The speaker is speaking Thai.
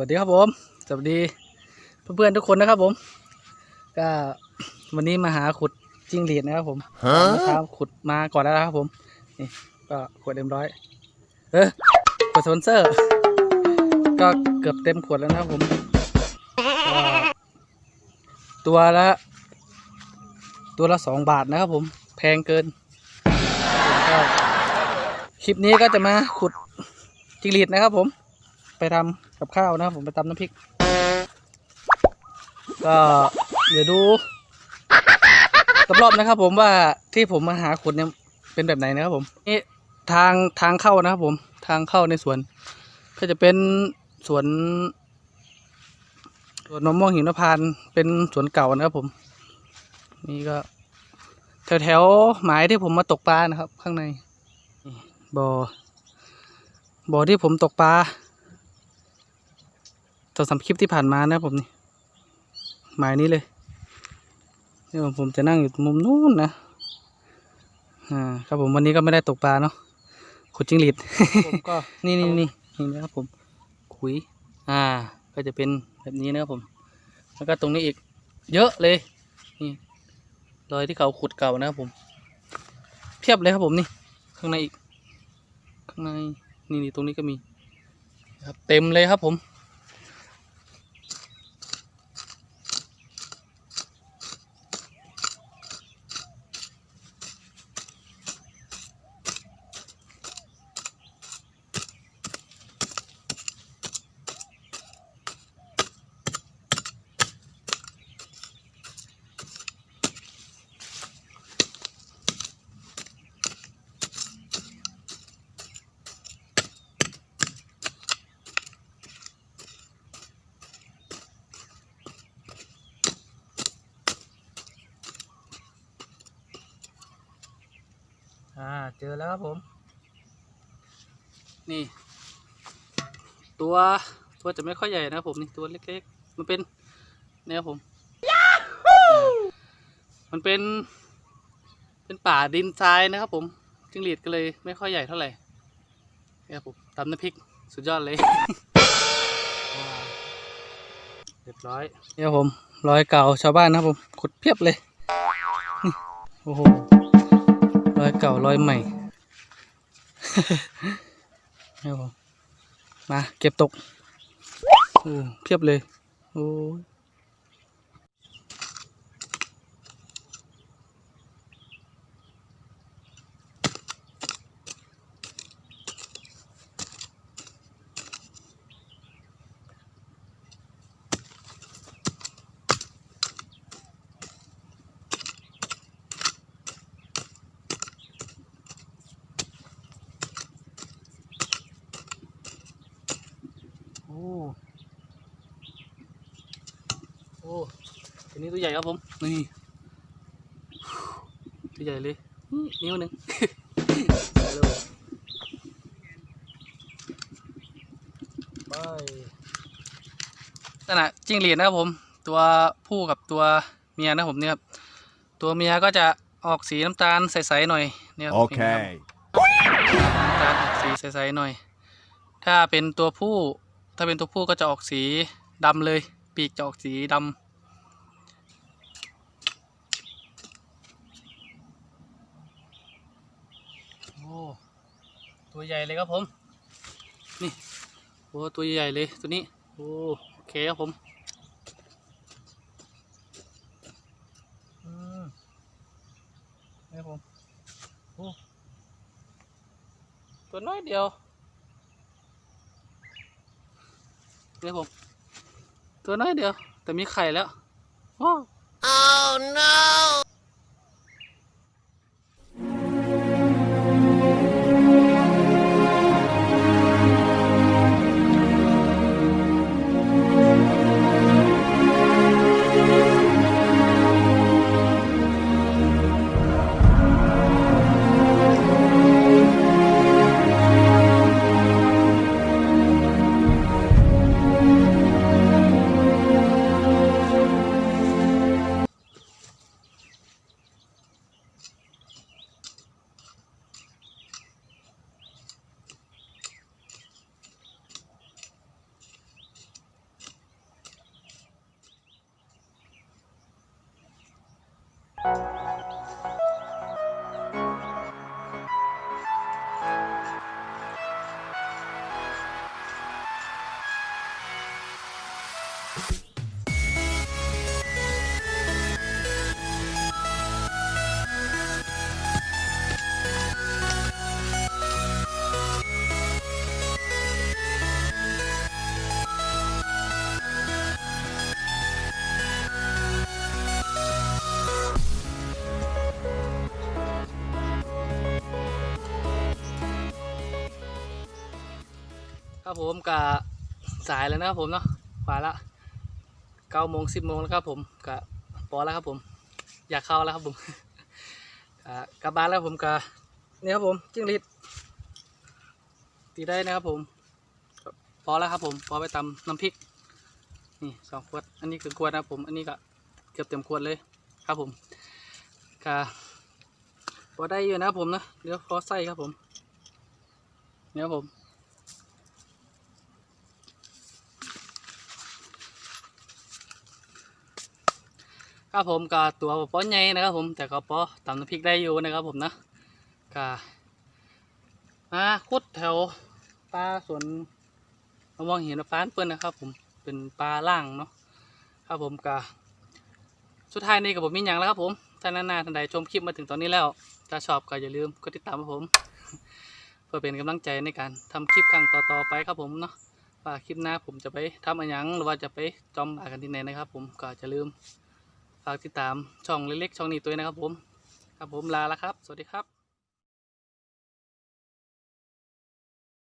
วัสดีครับผม สวัสดีเพื่อนๆทุกคนนะครับผม ก็วันนี้มาหาขุดจิ้งหรีดนะครับผมเมื่อเช้าขุดมาก่อนแล้วนะครับผม นี่ก็ขวดเต็มร้อย เออขวดสปอนเซอร์ ก็เกือบเต็มขวดแล้วนะครับผมก็ตัวละ ตัวละสองบาทนะครับผม แพงเกินผมก็คลิปนี้ก็จะมาขุดจิ้งหรีดนะครับผม ไปทำ กับข้าวนะครับผมไปตำน้ำพริก ก็เดี๋ยวดูรอบๆนะครับ ผมว่าที่ผมมาหาขุดเนี่ยเป็นแบบไหนนะครับ ผมนี่ทางทางเข้านะครับ ผมทางเข้าในสวน ก็จะเป็นสวนสวนมะม่วงหิมพานต์เป็นสวนเก่านะครับ ผม นี่ก็ แถวแถวๆหมายที่ผมมาตกปลานะครับ ข้างในบ่อบ่อที่ผมตกปลา สองสามคลิปที่ผ่านมานะผมนี่หมายนี้เลยนี่ผมผมจะนั่งอยู่มุมนู้นนะอ่าครับผมวันนี้ก็ไม่ได้ตกปลาเนาะขุดจิ้งหรีดผมก็นี่นี่นี่นี่นะครับผมขุย อ่า ก็จะเป็นแบบนี้นะครับผม แล้วก็ตรงนี้อีก เยอะเลยนี่รอยที่เขาขุดเก่านะครับผม เพียบเลยครับผมนี่ ข้างในอีก ข้างในนี่นี่ตรงนี้ก็มีครับเต็มเลยครับผม อ่าเจอแล้วครับผม นี่ ตัวตัวจะไม่ค่อยใหญ่นะครับผมนี่ตัวเล็กๆมันเป็นเนี่ยครับผม มันเป็น เป็นป่าดินทรายนะครับผมจิ้งหรีดก็เลยไม่ค่อยใหญ่เท่าไหร่เนี่ยครับผมตำน้ำพริกสุดยอดเลยว้าวเรียบร้อยเนี่ยครับผมรอยเก่าชาวบ้านนะครับผมขุดเพียบเลยนี่โอ้โห รอยเก่ารอยใหม่ครับผมมาเก็บตกโอ้เพียบเลยโอ้ โอ้โอ้ตัวนี้ตัวใหญ่ครับผม นี่ ตัวใหญ่เลยนี่นิ้วหนึ่งไปเลยไปนั่นแหะจิ้งหรีดนะครับผม ตัวผู้กับตัวเมียนะครับผมเนี่ยครับ ตัวเมียก็จะออกสีน้ำตาลใสๆหน่อยเนี่ยครับเห็นไหมครับ Okay. น้ำตาลออกสีใสๆหน่อย ถ้าเป็นตัวผู้ ถ้าเป็นตัวผู้ก็จะออกสีดำเลย ปีกจะออกสีดำโอ้ตัวใหญ่เลยครับผม นี่โอ้ตัวใหญ่เลยตัวนี้โอ้โอเคครับผมอืมนี่ผมโอ้ตัวน้อยเดียว เลยผม ตัวน้อยเดียว แต่มีไข่แล้วโอ้ Oh no! ครับผมกะสายแล้วนะครับผมเนาะฝ่ายละเก้าโมงสิบโมงแล้วครับผมกะพอแล้วครับผม อยากเข้าแล้วครับผมกะกลับบ้านแล้วผมกะนี่ครับผมจิ้งหรีดตีได้นะครับผมก็พอแล้วครับผมพอไปตำน้ำพริกนี่สองขวด อันนี้คือขวดนะครับผมอันนี้ก็เกือบเต็มขวดเลยครับผมกะพอได้อยู่นะครับผมนะเดี๋ยวพอใส่ครับผมเนี่ยครับผม ครับผมก็ตัวป้อนใหญ่นะครับผมแต่ก็พอตำน้ำพริกได้อยู่นะครับผมนะก็มาคุดแถวปลาสวนมะม่วงหินฟ้านเปิ้ลนะครับ ผมเป็นปลาล่างเนาะครับผมก็สุดท้ายนี้กับผมมีอย่างแล้วครับผมท่านนาท่านใดชมคลิปมาถึงตอนนี้แล้วถ้าชอบก็อย่าลืมกดติดตามผม เพื่อเป็นกำลังใจในการทำคลิปครั้งต่อๆไปครับผมเนาะว่าคลิปหน้าผมจะไปทำอะไรยังหรือว่าจะไปจอมบากันที่ไหนนะครับ ผมก็จะลืม ฝากติดตามช่องเล็กๆช่องนี้ตัวนะครับผม ครับผมลาแล้วครับ สวัสดีครับ